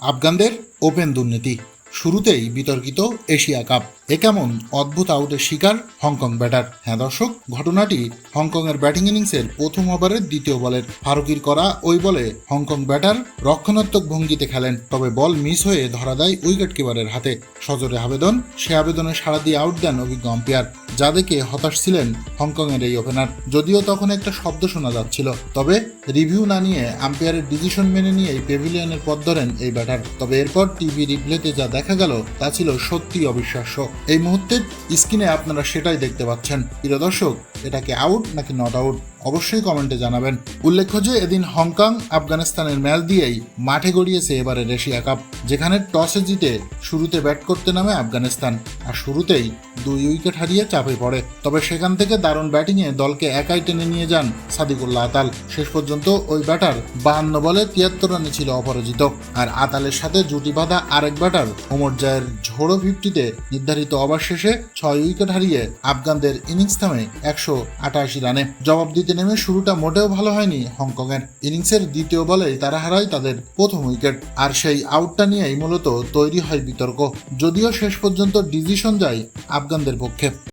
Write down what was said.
আফগানদের open দুর্নীতি শুরুতেই বিতর্কিত এশিয়া কাপ। এ কেমন অদ্ভুত আউটের শিকার হংকং ব্যাটার? হ্যাঁ দর্শক, ঘটনাটি হংকংয়ের ব্যাটিং ইনিংসের প্রথম ওভারের দ্বিতীয় বলের ফারুকির করা ওই বলে হংকং ব্যাটার রক্ষণাত্মক ভঙ্গিতে খেলেন, তবে বল মিস হয়ে ধরা দেয় উইকেট কিপারের হাতে। সজোরে আবেদন, সে আবেদনে সাড়া দিয়ে আউট দেন অভিজ্ঞ আম্পায়ার, যা দেখে হতাশ ছিলেন হংকংয়ের এই ওপেনার। যদিও তখন একটা শব্দ শোনা যাচ্ছিল, তবে রিভিউ না নিয়ে আম্পায়ারের ডিসিশন মেনে নিয়েই পেভিলিয়নের পথ ধরেন এই ব্যাটার। তবে এরপর টিভি রিপ্লেতে যা দেখা গেল, তা ছিল সত্যি অবিশ্বাস্য। এই মুহূর্তে স্ক্রিনে আপনারা সেটাই দেখতে পাচ্ছেন। প্রিয় দর্শক, এটা কি আউট নাকি নট আউট অবশ্যই কমেন্টে জানাবেন। উল্লেখ্য যে, এদিন হংকং, আফগানিস্তানের ম্যাচ দিয়েই মাঠে গড়িয়েছে এবারের এশিয়া কাপ, যেখানে টসে জিতে শুরুতে ব্যাট করতে নামে আফগানিস্তান, আর শুরুতেই দুই উইকেট হারিয়ে চাপে পড়ে। তবে সেখান থেকে দারুণ ব্যাটিংয়ে দলকে একাই টেনে নিয়ে যান সাদিকুল্লাহ আতাল। শেষ পর্যন্ত ওই ব্যাটার বাহান্ন বলে তিয়াত্তর রানে ছিল অপরাজিত। আর আতালের সাথে জুটি বাঁধা আরেক ব্যাটার, ওমর জায়ের ঝোড়ো ফিফটিতে নির্ধারিত ওভার শেষে ছয় উইকেট হারিয়ে আফগানদের ইনিংস থামে একশো আটাশি রানে। জবাব দিতে নেমে শুরুটা মোটেও ভালো হয়নি হংকংয়ের ইনিংসের দ্বিতীয় বলেই তারা হারায় তাদের প্রথম উইকেট। আর সেই আউটটা নিয়েই মূলত তৈরি হয় বিতর্ক। যদিও শেষ পর্যন্ত ডিসিশন যায় আফগানদের পক্ষে।